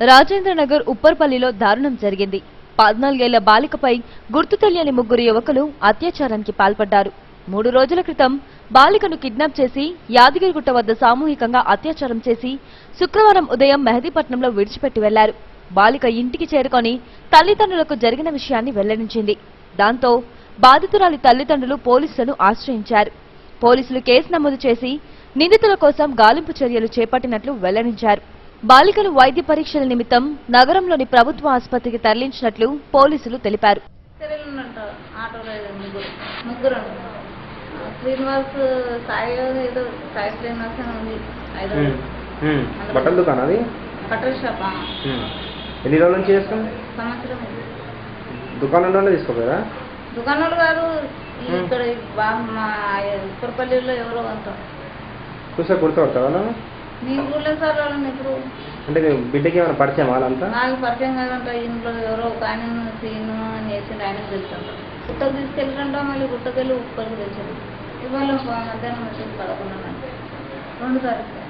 రాజేంద్రనగర్ ఉప్పర్పల్లిలో దారుణం జరిగింది. పద్నాలుగేళ్ళ బాలికపై గుర్తు తెలియని ముగ్గురు యువకులు అత్యాచారానికి పాల్పడ్డారు. మూడు రోజుల క్రితం బాలికను కిడ్నాప్ చేసి యాదగిరిగుట్ట వద్ద సామూహికంగా అత్యాచారం చేసి శుక్రవారం ఉదయం మెహదీపట్నంలో విడిచిపెట్టి వెళ్ళారు. బాలిక ఇంటికి చేరుకొని తల్లిదండ్రులకు జరిగిన విషయాన్ని వెల్లడించింది. దాంతో బాధితురాలి తల్లిదండ్రులు పోలీసులను ఆశ్రయించారు. పోలీసులు కేసు నమోదు చేసి నిందితుల కోసం గాలింపు చర్యలు చేపట్టినట్లు వెల్లడించారు. బాలికను వైద్య పరీక్షల నిమిత్తం నగరంలోని ప్రభుత్వ ఆసుపత్రికి తరలించినట్లు పోలీసులు తెలిపారు. శ్రీనివాస్ సాయి ఏదో సాయి శ్రీనివాస్ అని ఉంది. బట్టల దుకాణం అది? బట్టల షాప్? ఆ, ఉమ్. ఎన్ని రోజుల నుంచి చేస్తాం? సంవత్సరం దుకాణంలోనే తీసుకోపోయారా దుకాణాలు కాదు. ఇక్కడ మా ఎవరో చూసా కుర్తా నేను చూడలేదు సార్ వాళ్ళని ఇప్పుడు అంటే బిడ్డకి ఏమైనా పరిచయం వాళ్ళంతా? నాకు పరిచయం కాదంట ఇంట్లో ఎవరో ఒక ఆయన సీను అని చేసిండు ఆయన తెలుసంట. గుట్టకు తీసుకెళ్ళిరంట మళ్ళీ గుట్టకెళ్ళి ఉప్పరికి తెచ్చారు ఇవాళ మధ్యాహ్నం వచ్చి పదకొండు రెండు తారీఖు